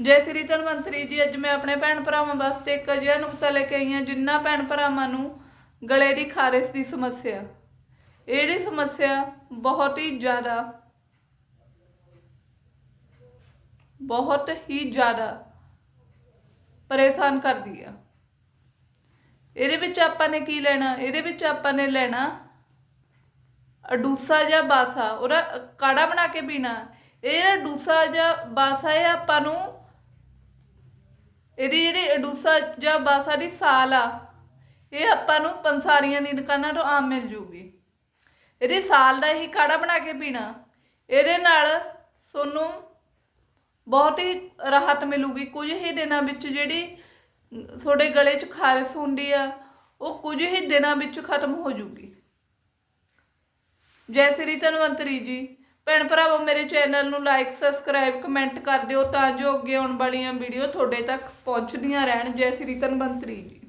ਜੈ ਸ੍ਰੀ ਧਨਵੰਤਰੀ ਜੀ, ਅੱਜ ਮੈਂ ਆਪਣੇ ਭੈਣ ਭਰਾਵਾਂ ਵਾਸਤੇ ਇੱਕ ਅਜਿਹਾ ਨੁਕਤਾ ਲੈ ਕੇ ਆਈ ਹਾਂ, ਜਿੰਨਾ ਭੈਣ ਭਰਾਵਾਂ ਨੂੰ ਗਲੇ ਦੀ ਖਾਰਿਸ਼ ਦੀ ਸਮੱਸਿਆ। ਇਹ ਸਮੱਸਿਆ ਬਹੁਤ ਹੀ ਜ਼ਿਆਦਾ, ਬਹੁਤ ਹੀ ਜ਼ਿਆਦਾ ਪਰੇਸ਼ਾਨ ਕਰਦੀ ਆ। ਇਹਦੇ ਵਿੱਚ ਆਪਾਂ ਨੇ ਕੀ ਲੈਣਾ? ਇਹਦੇ ਵਿੱਚ ਆਪਾਂ ਨੇ ਲੈਣਾ ਅਡੂਸਾ ਜਾਂ ਬਾਸਾ। ਉਹਦਾ ਕਾੜਾ ਬਣਾ ਕੇ ਪੀਣਾ। ਇਹ ਜਿਹੜਾ ਡੂਸਾ ਜਾਂ ਬਾਸਾ ਇਹ ਆਪਾਂ ਨੂੰ ਇਹਦੀ ਜਿਹੜੀ ਅਡੂਸਾ ਜਾਂ ਬਾਸਾ ਦੀ ਸਾਲ ਆ, ਇਹ ਆਪਾਂ ਨੂੰ ਪੰਸਾਰੀਆਂ ਦੀ ਦੁਕਾਨਾਂ ਤੋਂ ਆਮ ਮਿਲ ਜੂਗੀ। ਇਹਦੀ ਸਾਲ ਦਾ ਹੀ ਕਾੜਾ ਬਣਾ ਕੇ ਪੀਣਾ, ਇਹਦੇ ਨਾਲ ਤੁਹਾਨੂੰ ਬਹੁਤ ਹੀ ਰਾਹਤ ਮਿਲੂਗੀ। ਕੁਝ ਹੀ ਦਿਨਾਂ ਵਿੱਚ ਜਿਹੜੀ ਤੁਹਾਡੇ ਗਲੇ 'ਚ ਖਾਰਸ਼ ਹੁੰਦੀ ਆ, ਉਹ ਕੁਝ ਹੀ ਦਿਨਾਂ ਵਿੱਚ ਖਤਮ ਹੋ ਜੂਗੀ। ਜੈ ਸ੍ਰੀ ਧਨਵੰਤਰੀ ਜੀ। ਭੈਣ ਭਰਾਵੋ, ਮੇਰੇ ਚੈਨਲ ਨੂੰ ਲਾਈਕ ਸਬਸਕ੍ਰਾਈਬ ਕਮੈਂਟ ਕਰ ਦਿਓ ਤਾਂ ਜੋ ਅੱਗੇ ਆਉਣ ਵਾਲੀਆਂ ਵੀਡੀਓ ਤੁਹਾਡੇ ਤੱਕ ਪਹੁੰਚਦੀਆਂ ਰਹਿਣ। ਜੈ ਸ੍ਰੀ ਧਨਵੰਤਰੀ ਜੀ।